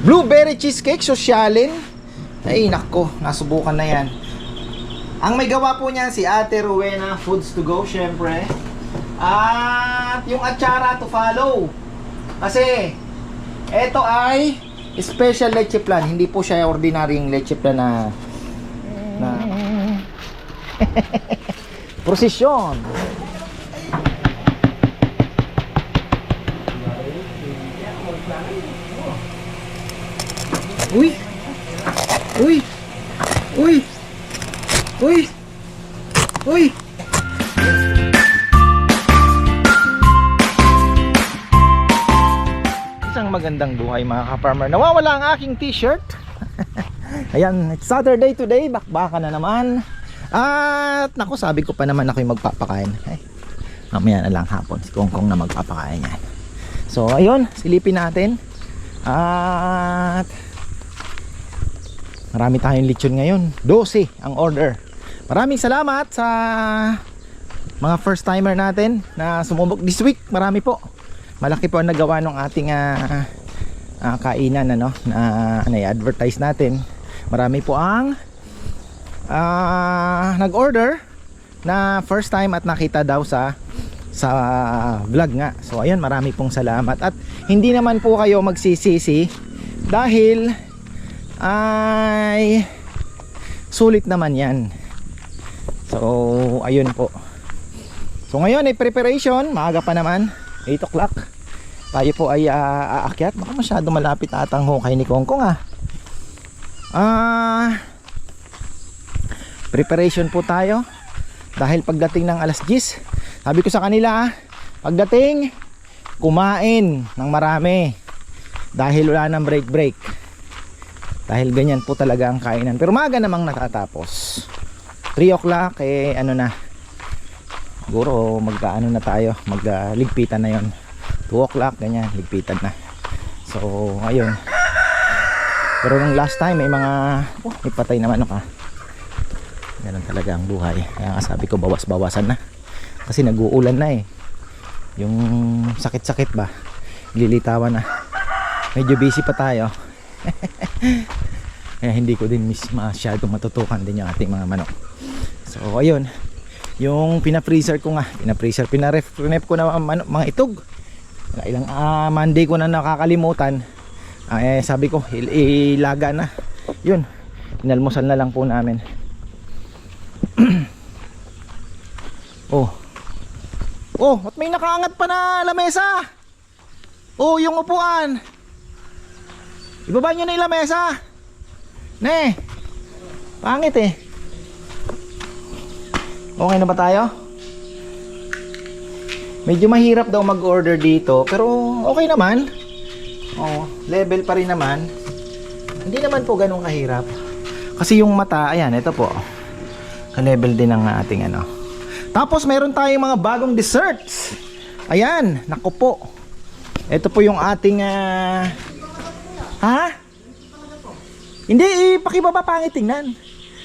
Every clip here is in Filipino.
Blueberry cheesecake, sosyalin. Ay, nako, nasubukan na yan. Ang may gawa po niyan si Ate Rowena Foods to Go, syempre. At yung atsara to follow. Kasi, ito ay special leche plan. Hindi po siya ordinaryong leche plan na na prosesyon. Uy! Uy! Uy! Uy! Uy! Isang magandang buhay mga ka-farmer. Nawawala ang aking t-shirt. Ayan, it's Saturday today. Bakbaka na naman. At naku, sabi ko pa naman ako yung magpapakain. Ay, mamaya na lang hapon. Si Kong Kong na magpapakain yan. So, ayun, silipin natin. At marami tayong lechon ngayon. 12 ang order. Maraming salamat sa mga first timer natin na sumubok this week. Marami po. Malaki po ang nagawa ng ating ah, ah, kainan ano na ano, advertise natin. Marami po ang ah, nag-order na first time at nakita daw sa sa vlog nga. So ayun, marami pong salamat at hindi naman po kayo magsisisi dahil ay sulit naman 'yan. So ayun po. So ngayon ay preparation, maaga pa naman, 8 o'clock. Tayo po ay ah, aakyat. Baka masyado malapit ata ang hukay ni Kongkong ah. Ah preparation po tayo dahil pagdating ng alas 10 sabi ko sa kanila pagdating kumain ng marami dahil wala nang break break dahil ganyan po talaga ang kainan. Pero maga namang natatapos. 3 o'clock eh ano na. Siguro magkaano na tayo. Magligpitan na yon 2 o'clock ganyan. Ligpitan na. So ayun. Pero nung last time may mga oh, may patay naman ka? Ganun talaga ang buhay. Kaya nga sabi ko bawas bawasan na. Kasi nag-uulan na eh. Yung sakit sakit ba? Lilitawan na. Medyo busy pa tayo kaya hindi ko din mis masyadong matutukan din yung ating mga manok so ayun yung pina-freezer ko nga pina-freezer pina-ref ref ko na manok, mga itog ilang ah, Monday ko na nakakalimutan ah, eh, sabi ko il- ilaga na yun inalmusal na lang po namin oh. Oh, at may nakaangat pa na lamesa. Oh, yung upuan. Ibaba nyo na yung lamesa. Ne. Pangit eh. Okay na ba tayo? Medyo mahirap daw mag-order dito, pero okay naman. Oh, level pa rin naman. Hindi naman po ganun kahirap. Kasi yung mata, ayan, ito po ka-level din ng ating ano. Tapos meron tayong mga bagong desserts. Ayan, nako po. Ito po yung ating ah, Ha? Hindi, ipakibaba pangit tingnan.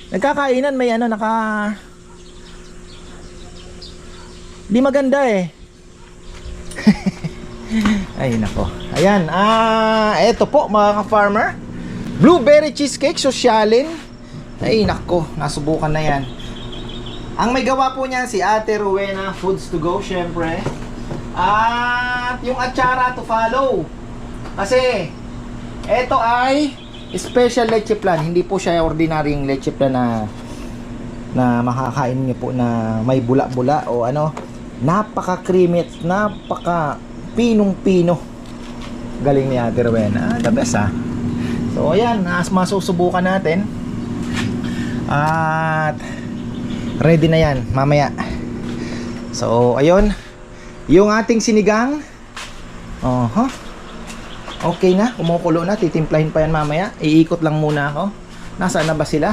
Nagkakainan may ano naka Di maganda eh. Ay nako. Ayan, ah, ito po mga ka-farmer. Blueberry cheesecake sosyalin. Ay nako, nasubukan na yan. Ang may gawa po niyan si Ate Rowena Foods to Go, syempre. At yung atsara to follow. Kasi, ito ay special leche plan. Hindi po siya ordinaryong leche plan na na makakain niyo po na may bula-bula o ano. Napaka-creamy at napaka pinong-pino. Galing ni Ate Rowena. Ah, the best ah. So, ayan. As masusubukan natin. At ready na yan mamaya. So, ayun. Yung ating sinigang. Oh, huh? Okay na, kumukulo na, titimplahin pa yan mamaya. Iikot lang muna ako. Nasaan na ba sila?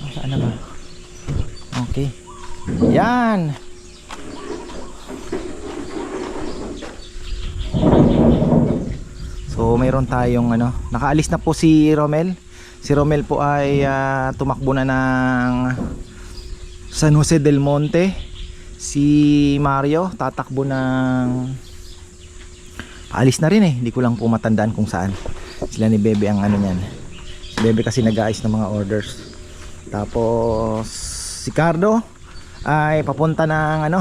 Nasaan na ba? Okay. Yan. So mayroon tayong ano, nakaalis na po si Romel. Si Romel po ay ah, tumakbo na ng San Jose del Monte. Si Mario tatakbo ng Paalis na rin eh. Hindi ko lang po matandaan kung saan. Sila ni Bebe ang ano niyan. Bebe kasi nag-aayos ng mga orders. Tapos si Cardo ay papunta ng ano.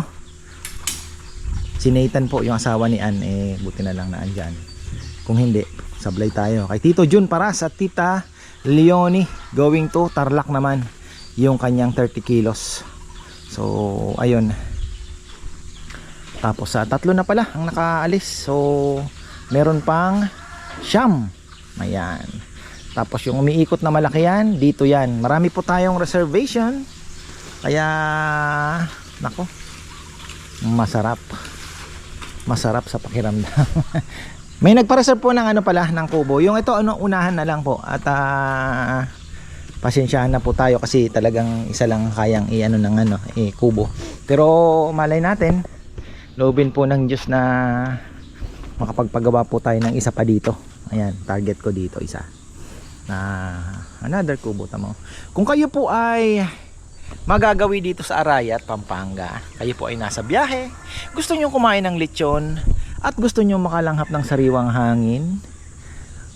Si Nathan po yung asawa ni Ann eh buti na lang na andyan. Kung hindi, sablay tayo. Kay Tito Jun Paras at Tita Leonie going to Tarlac naman yung kanyang 30 kilos. So ayun. Tapos sa tatlo na pala ang nakaalis. So meron pang siyam. Ayan. Tapos yung umiikot na malaki yan, dito yan. Marami po tayong reservation. Kaya, nako, masarap. Masarap sa pakiramdam. May nagpa-reserve po ng ano pala, ng kubo. Yung ito, ano, unahan na lang po. At, ah, pasensyahan na po tayo kasi talagang isa lang kayang i-ano ng ano, eh, kubo. Pero, malay natin, loobin po ng Diyos na makapagpagawa po tayo ng isa pa dito. Ayan, target ko dito isa. Na another kubo tamo. Kung kayo po ay magagawi dito sa Arayat, Pampanga, kayo po ay nasa biyahe, gusto nyo kumain ng lechon at gusto nyo makalanghap ng sariwang hangin,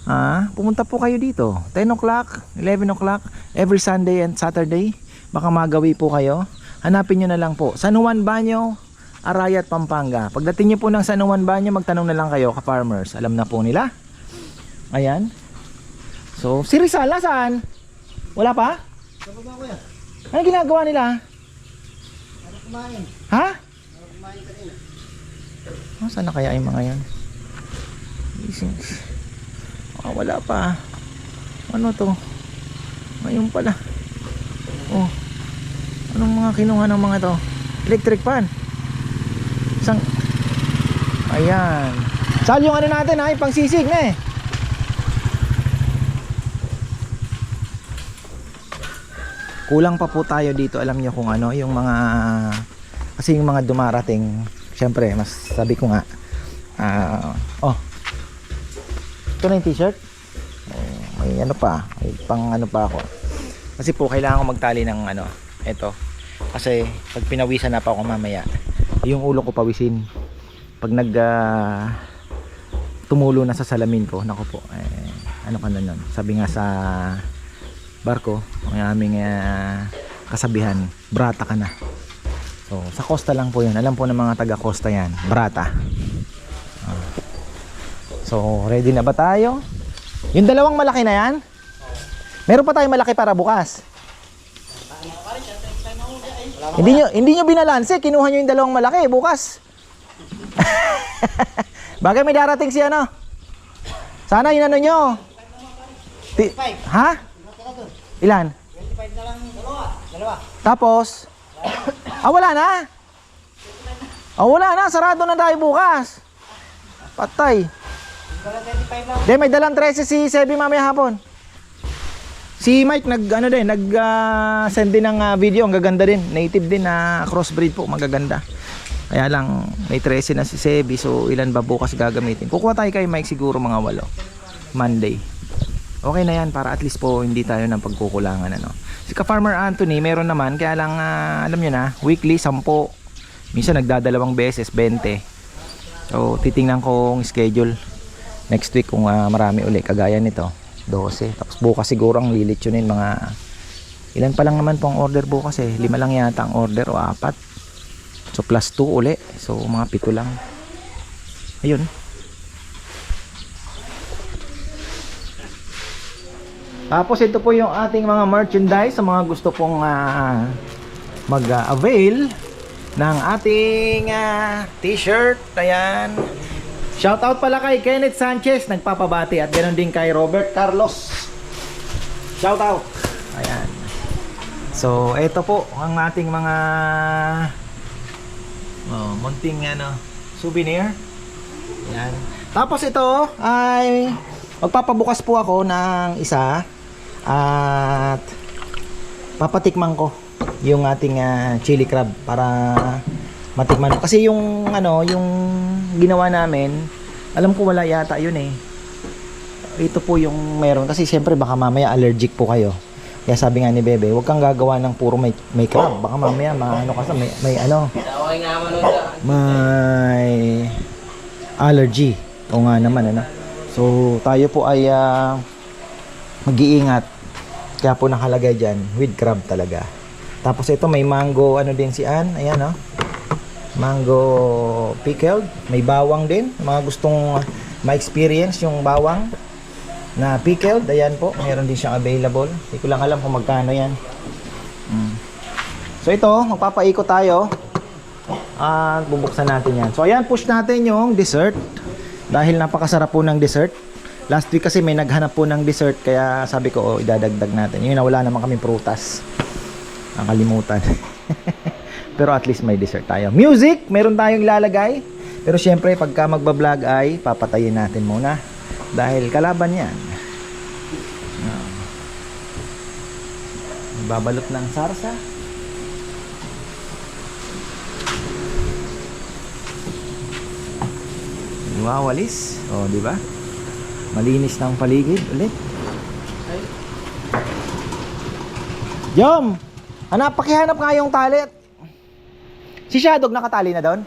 ah, pumunta po kayo dito. 10 o'clock, 11 o'clock, every Sunday and Saturday, baka magawi po kayo. Hanapin nyo na lang po. San Juan Banyo, Arayat, Pampanga. Pagdating nyo po ng San Juan Banyo, magtanong na lang kayo ka-farmers. Alam na po nila. Ayan. So, si Rizal, saan? Wala pa? Ano ginagawa nila? Kumain. Ha? Kumain kanina. Oh, saan na kaya yung mga yan? Gising. Ah, wala pa. Ano to? Ngayon pala. Oh. Anong mga kinuha ng mga to? Electric fan. Isang... Ayan. Sal yung ano natin ay pang sisig na eh. Kulang pa po tayo dito alam nyo kung ano yung mga kasi yung mga dumarating syempre mas sabi ko nga ah, oh. Ito na yung t-shirt? Oh, may ano pa may pang ano pa ako. Kasi po kailangan ko magtali ng ano eto. Kasi pag pinawisan na pa ako mamaya yung ulo ko pawisin pag nag ah, tumulo na sa salamin ko nako po eh, ano ka na nun sabi nga sa barko ang aming ah, kasabihan brata ka na So, sa costa lang po yun. Alam po ng mga taga costa yan. Brata. Ah. So, ready na ba tayo? Yung dalawang malaki na yan? Meron pa tayong malaki para bukas. Hindi nyo, hindi nyo binalanse. Kinuha nyo yung dalawang malaki. Bukas. Bagay may darating si ano? Sana yun ano nyo. Ti- ha? Ilan? 25 na lang. Dalawa. Dalawa. Tapos, ah wala na. Ah wala na, sarado na tayo bukas. Patay. Dala 25 lang. De, may dalang 13 si Sebi mamaya hapon. Si Mike nag ano din, nag ah, send din ng ah, video, ang gaganda din. Native din na crossbreed po, magaganda. Kaya lang may 13 na si Sebi, so ilan ba bukas gagamitin? Kukuha tayo kay Mike siguro mga walo. Monday. Okay na yan para at least po hindi tayo ng pagkukulangan ano. Si ka-farmer Anthony meron naman kaya lang ah, alam niyo na, weekly 10. Minsan nagdadalawang beses 20. So titingnan ko ang schedule next week kung ah, marami uli kagaya nito 12 tapos bukas siguro ang lilitsunin mga ilan pa lang naman po ang order bukas eh. Lima lang yata ang order o apat. So plus 2 uli. So mga pito lang. Ayun. Tapos ito po yung ating mga merchandise sa mga gusto pong ah, mag-avail ng ating ah, t-shirt. Ayan Shoutout pala kay Kenneth Sanchez, nagpapabati at ganoon din kay Robert Carlos. Shoutout. Ayan. So, ito po ang ating mga oh, munting ano, souvenir. Ayan. Tapos ito ay magpapabukas po ako ng isa at papatikman ko yung ating ah, chili crab para matikman kasi yung ano yung ginawa namin alam ko wala yata yun eh ito po yung meron kasi siyempre baka mamaya allergic po kayo kaya sabi nga ni Bebe huwag kang gagawa ng puro may, may crab baka mamaya maano ka sa may, may ano may allergy Oo nga naman, ano. So, tayo po ay ah, mag-iingat. Kaya po nakalagay dyan, with crab talaga. Tapos ito, may mango, ano din si Ann. Ayan, oh. Mango pickled. May bawang din. Mga gustong ma-experience yung bawang na pickled. Ayan po, meron din siyang available. Hindi ko lang alam kung magkano yan. Mm. So ito, magpapaikot tayo. At bubuksan natin yan. So ayan, push natin yung dessert. Dahil napakasarap po ng dessert. Last week kasi may naghanap po ng dessert kaya sabi ko, oh, idadagdag natin. Yun na wala naman kaming prutas. Nakalimutan. Pero at least may dessert tayo. Music, meron tayong ilalagay. Pero syempre, pagka magbablog ay papatayin natin muna. Dahil kalaban yan. Ah. Babalot ng sarsa. Wawalis. O, oh, di ba? Malinis ng paligid ulit. Jom! Hanap, pakihanap nga yung tali. Si Shadog nakatali na doon?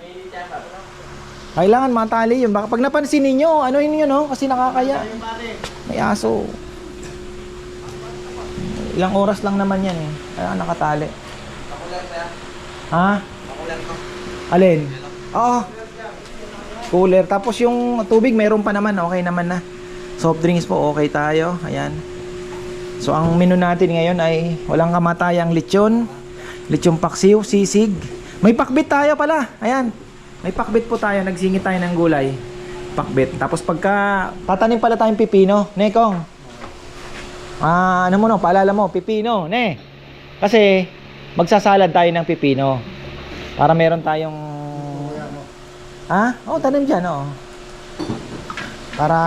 Kailangan matali yun. Baka pag napansin ninyo, ano yun yun, no? Kasi nakakaya. May aso. Ilang oras lang naman yan eh. Kaya nakatali. Ha? Alin? Oo. Cooler. Tapos yung tubig, meron pa naman. Okay naman na. Soft drinks po, okay tayo. Ayan. So, ang menu natin ngayon ay walang kamatayang lechon, lechon paksiw, sisig. May pakbit tayo pala. Ayan. May pakbit po tayo. Nagsingit tayo ng gulay. Pakbit. Tapos pagka tatanim pala tayong pipino. Nekong. Ah, ano mo no? Paalala mo, pipino. Ne. Kasi magsasalad tayo ng pipino. Para meron tayong Ha? Oh, tanim dyan, oh. Para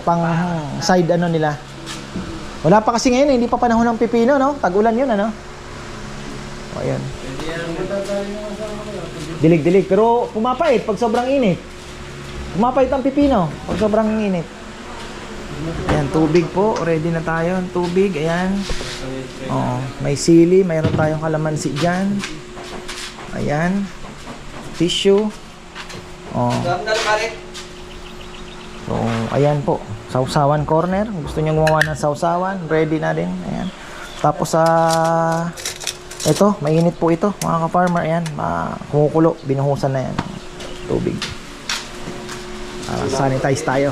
pang side ano nila. Wala pa kasi ngayon, eh, hindi pa panahon ng pipino, no? Tag-ulan yun, ano? O, ayan. Dilig-dilig. Pero pumapait pag sobrang init. Pumapait ang pipino pag sobrang init. Ayan, tubig po. Ready na tayo. Tubig, ayan. Oo. May sili. Mayroon tayong kalamansi dyan. Ayan. Tissue. Oh. So, ayan po. Sausawan corner. Gusto niyo gumawa ng sausawan. Ready na din. Ayan. Tapos sa ito, mainit po ito, mga ka-farmer. Ayan, kumukulo. Binuhusan na yan. Tubig. Ah, sanitize tayo.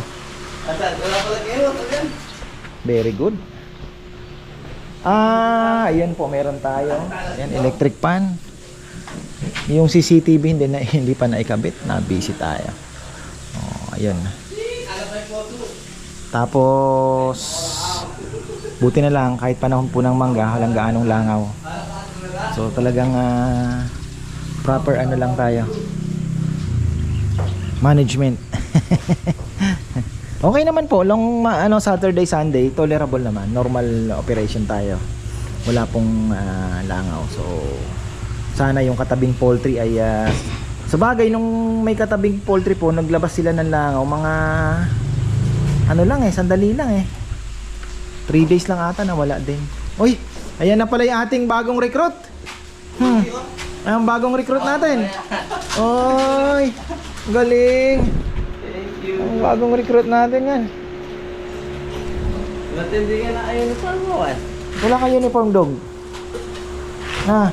Very good. Ah, ayan po, meron tayo. Ayan, electric pan. Yung CCTV hindi na hindi pa naikabit, na busy tayo. Oh, ayun. Tapos buti na lang kahit panahon po ng mangga, walang gaanong langaw. So talagang ah, proper ano lang tayo. Management. okay naman po, long ano Saturday, Sunday, tolerable naman. Normal operation tayo. Wala pong ah, langaw. So sana yung katabing poultry ay ah, sa bagay nung may katabing poultry po naglabas sila ng langaw mga ano lang eh sandali lang eh 3 days lang ata na wala din uy ayan na pala yung ating bagong recruit hmm. ang bagong recruit natin oy galing ang bagong recruit natin yan Matindi ka na ayun sa mo, eh. wala ka uniform dog ha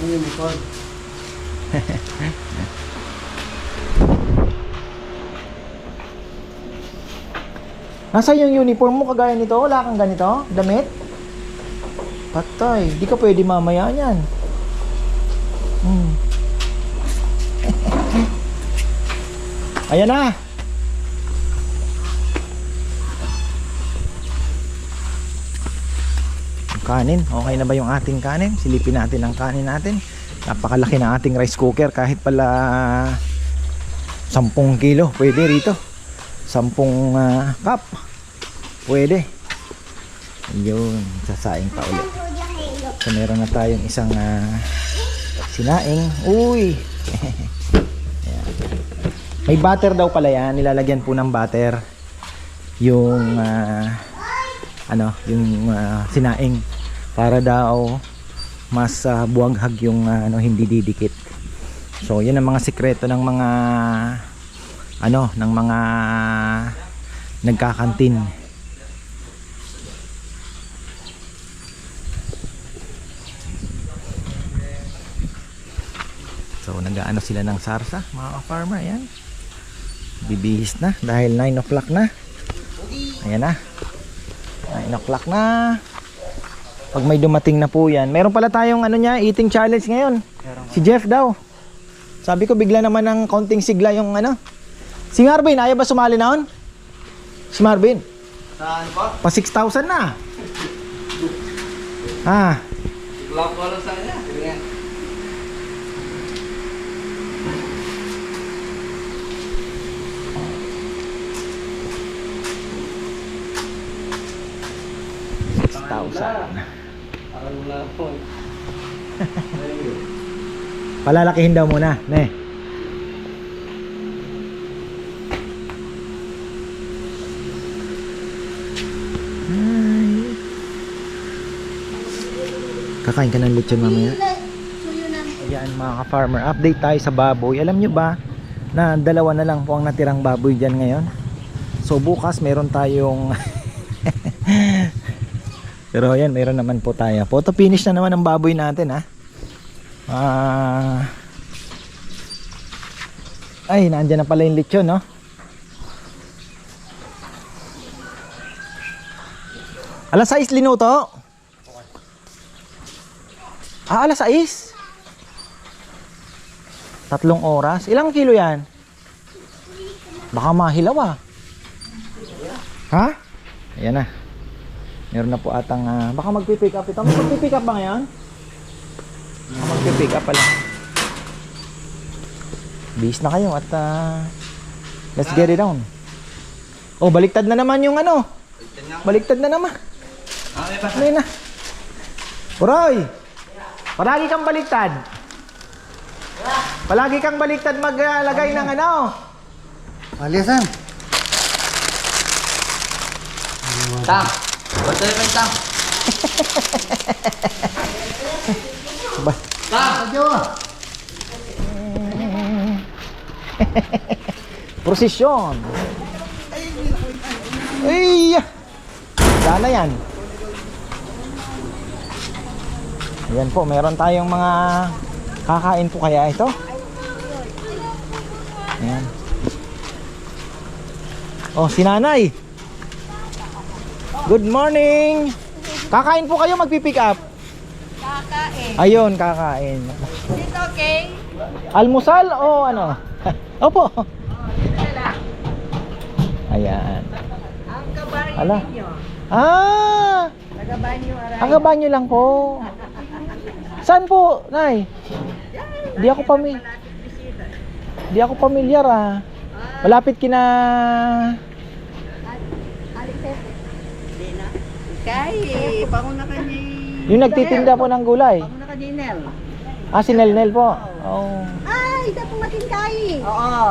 Ang unicorn. Nasa yung uniform mo kagaya nito? Wala kang ganito? Damit? Patay. Di ka pwede mamaya niyan. Hmm. Ayan na. Kanin. Okay na ba yung ating kanin? Silipin natin ang kanin natin. Napakalaki ng ating rice cooker kahit pala 10 kilo. Pwede rito. 10 ah, cup. Pwede. Yun, sasaing pa ulit. So meron na tayong isang ah, sinaing. Uy! May butter daw pala yan. Nilalagyan po ng butter. Yung ah, ano, yung ah, sinaing. Para daw mas ah, buwaghag yung ah, ano hindi didikit. So, yun ang mga sikreto ng mga ano, ng mga nagkakantin. So, nag-ano sila ng sarsa, mga ka-farmer, ayan. Bibihis na dahil 9 o'clock na. Ayan na. 9 o'clock na. Pag may dumating na po yan. Meron pala tayong ano niya, eating challenge ngayon. Si Jeff daw. Sabi ko bigla naman ng konting sigla yung ano. Si Marvin, ayaw ba sumali na Si Marvin, Saan pa? pa 6,000 na. Ah, Lock ko lang sa kanya. Palalakihin daw muna, ne. Kakain ka ng lechon mamaya? Ayan mga ka-farmer, update tayo sa baboy. Alam nyo ba na dalawa na lang po ang natirang baboy dyan ngayon? So bukas meron tayong Pero ayan, meron naman po tayo. Photo finish na naman ang baboy natin ha. Ah. Ay, nandiyan na pala yung lechon, no? Alas 6 linuto? Ah, alas 6? Tatlong oras? Ilang kilo yan? Baka mahilaw ah. Ha? Ayan na. Meron na po atang, ah, baka magpipick up ito. Magpipick up ba ngayon? Baka magpipick up pala. Bis na kayo at ah, let's get it down. Oh, baliktad na naman yung ano. Baliktad na naman. Ah, may na? Uroy! Palagi kang baliktad. Palagi kang baliktad maglagay ng ano. Aliasan. Tang. Basta yung tang. Tang. Prosesyon. Ay! Sana yan. Ayan po, meron tayong mga kakain po kaya ito. Ayan. Oh, si nanay. Good morning. Kakain po kayo, magpipick up. Kakain. Ayun, kakain. Dito, okay? Almusal o ano? Opo. Ayan. Ang kabarin Ala. Ah! Ang banyo lang po. Saan po, Nay? Di ako pami Di ako pamilyar ah. Malapit kina. Kay, panguna ka ni... yung nagtitinda po ng gulay. Panguna ka ni Nel. Ah, si Nelnel po. Oh. Ay, isa pong matingkay. Oo.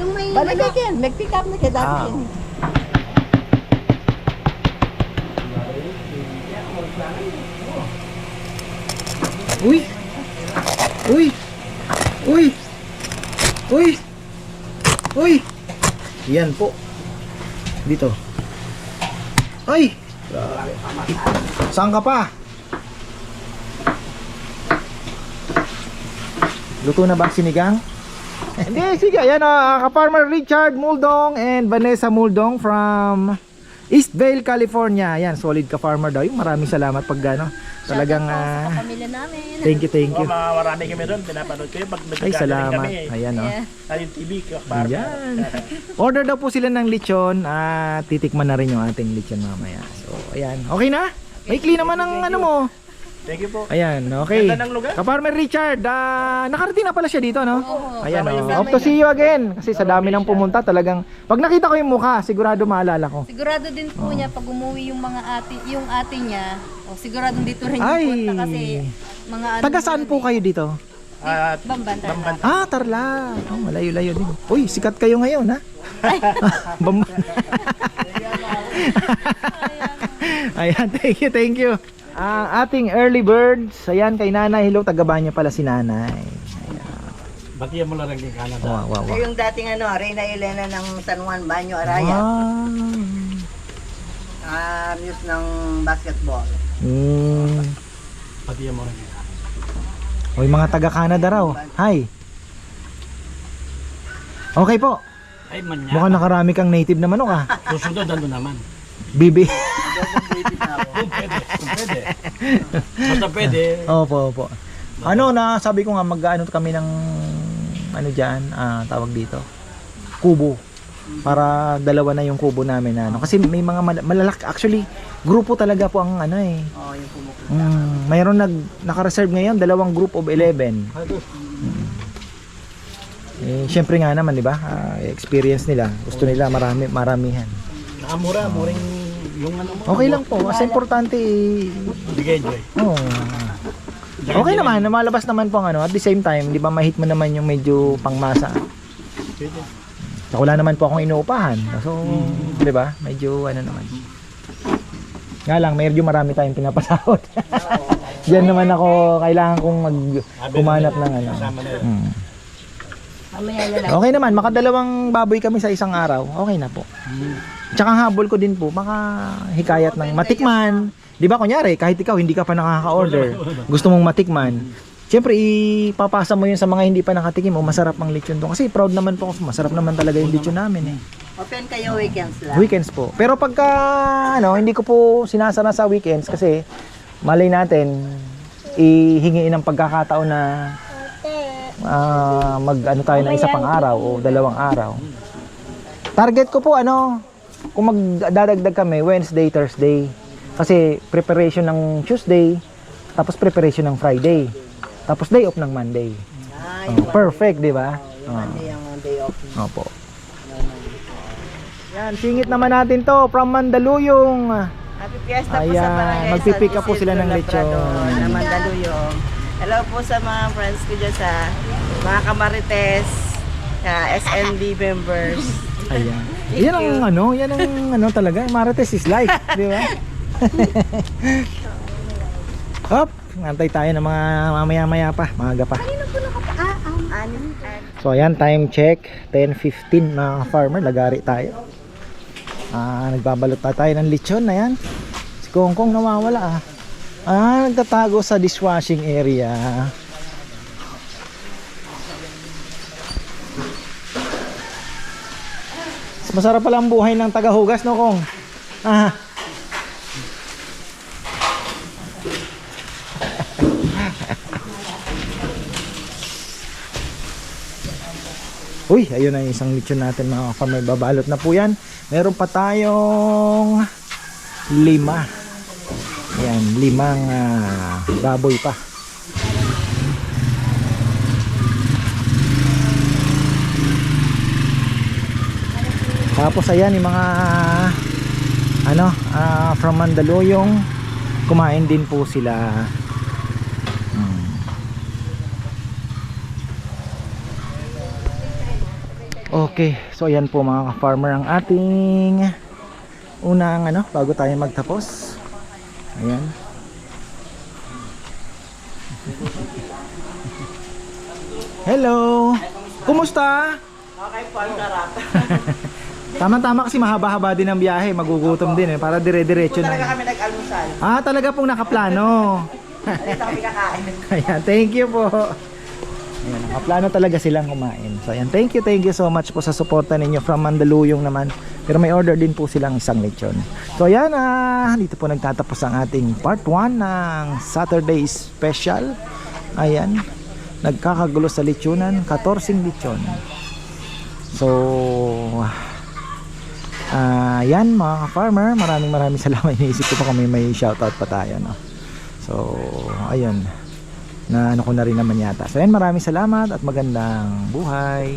Yung may Balik ka kin. Nag-pick up na kita. Ah. Uy! Uy! Uy! Uy! Uy! Yan po. Dito. Ay! Saan ka pa? Luto na ba ang sinigang? Hindi, sige. Ayan o, ka-farmer Richard Muldong and Vanessa Muldong from Eastvale, California. Ayan, solid ka-farmer daw. Yung maraming salamat pag ano. Talagang, ah, pamilya namin. thank you, thank you. Oo, mga marami kami doon, pinapanood ko yun pag Ay, nagkagaling salamat. kami. Ayan o. Ay, yung TV, kakbar. Ayan. Order daw po sila ng lechon at titikman na rin yung ating lechon mamaya. So, ayan. Okay na? Maikli naman ang ano mo. Thank you po. Ayan, okay. Ganda ng lugar. Kaparmer Richard, ah, nakarating na pala siya dito, no? Ayan, Kasama yung oh. hope to see you again. Kasi sa dami nang pumunta, talagang, pag nakita ko yung mukha, sigurado maalala ko. Sigurado din po niya pag umuwi yung mga ate, yung ate niya, o sigurado dito rin yung Ay. punta kasi mga ano. Taga saan po kayo dito? At Bambanta. Bamban. Ah, Tarla. Oh, malayo-layo din. Uy, sikat kayo ngayon, ha? Bam- Ayan, thank you, thank you. Ang ating early birds. Ayan kay nanay. Hello, taga Banyo pala si nanay. Batiyan mo lang rin yung Canada. Wow, wow, wow. Yung dating ano, Reyna Elena ng San Juan Banyo Araya. Wow. Ah, news ng basketball. Mm. Batiyan mo rin yung O yung mga taga Canada raw. Hi. Okay po. Ay, manya. Mukhang nakarami kang native na manok ah. Susunod, ando naman. Bibi. Kung pwede, kung pwede. Basta pwede. opo, opo. Ano na sabi ko nga mag-ano kami ng ano diyan, ah, tawag dito. Kubo. Para dalawa na yung kubo namin na ano. Kasi may mga mal- malalak actually grupo talaga po ang ano eh. Oh, yung pumupo. Mm, mayroon nag naka-reserve ngayon dalawang group of 11. Mm. Eh, syempre nga naman, 'di ba? Ah, experience nila. Gusto nila marami maramihan. Nakamura, muring yung ano mo. Okay lang po. Mas importante eh, Bigay enjoy. oh. Okay naman, malabas naman po ang ano. At the same time, 'di ba, mahit mo naman yung medyo pangmasa. Pwede. So, wala naman po akong inuupahan. So, 'di ba? Medyo ano naman. Nga lang, medyo marami tayong pinapasahod. Diyan naman ako, kailangan kong mag kumanap ng ano. Mm. Lang. Okay naman, makadalawang baboy kami sa isang araw. Okay na po. Tsaka habol ko din po, maka hikayat ng matikman. Di ba kunyari, kahit ikaw hindi ka pa nakaka-order, gusto mong matikman, Siyempre, ipapasa mo yun sa mga hindi pa nakatikim o masarap ang lechon doon. Kasi proud naman po ako, masarap naman talaga yung lechon namin eh. Open kayo weekends lang. Weekends po. Pero pagka, ano, hindi ko po sinasara sa weekends kasi malay natin, ihingi ng pagkakataon na ah, mag ano tayo ng isa pang araw o dalawang araw. Target ko po ano, kung magdadagdag kami Wednesday, Thursday. Kasi preparation ng Tuesday, tapos preparation ng Friday. Tapos day off ng Monday. Ah, Oh, perfect, di ba? Oh, Monday ang day off. opo. Yan, singit naman natin to from Mandaluyong. Happy Fiesta po sa Ayan, Barangay magpipick up po sila ng lechon. Na Mandaluyong. Hello po sa mga friends ko dyan sa mga kamarites, sa SND members. Ayan. Yan ang ano, yan ang ano talaga, Marites is life, di ba? Hop, ngantay tayo ng mga mamaya-maya pa, maaga pa. Anim. So ayan, time check, 10.15 mga farmer, lagari tayo. Ah, nagbabalot na tayo ng lechon na yan. Si Kongkong nawawala ah. Ah, nagtatago sa dishwashing area. Masarap pala ang buhay ng tagahugas, no, Kong? Ah. Uy, ayun na yung isang lechon natin mga farmer. Babalot na po yan. Meron pa tayong lima. Ayan, limang ah, baboy pa. Tapos ayan yung mga ano, ah, from Mandaluyong kumain din po sila. Hmm. Okay, so ayan po mga farmer ang ating unang ano, bago tayo magtapos. Ayan. Hello. Kumusta? Okay po, ang sarap. Tama-tama kasi mahaba-haba din ang biyahe, magugutom din eh, para dire-diretso Talaga na. kami nag-almusal. Ah, talaga pong nakaplano. Dito kami kakain. Ayan, thank you po. Ayan, nakaplano talaga silang kumain. So ayan, thank you, thank you so much po sa suporta ninyo from Mandaluyong naman. Pero may order din po silang isang lechon. So ayan, ah, dito po nagtatapos ang ating part 1 ng Saturday Special. Ayan, nagkakagulo sa lechonan, 14 lechon. So, ah, yan mga farmer maraming maraming salamat. Iniisip ko pa kung may, may shoutout pa tayo. No? So, ayun na ano ko na rin naman yata. So, yan, maraming salamat at magandang buhay.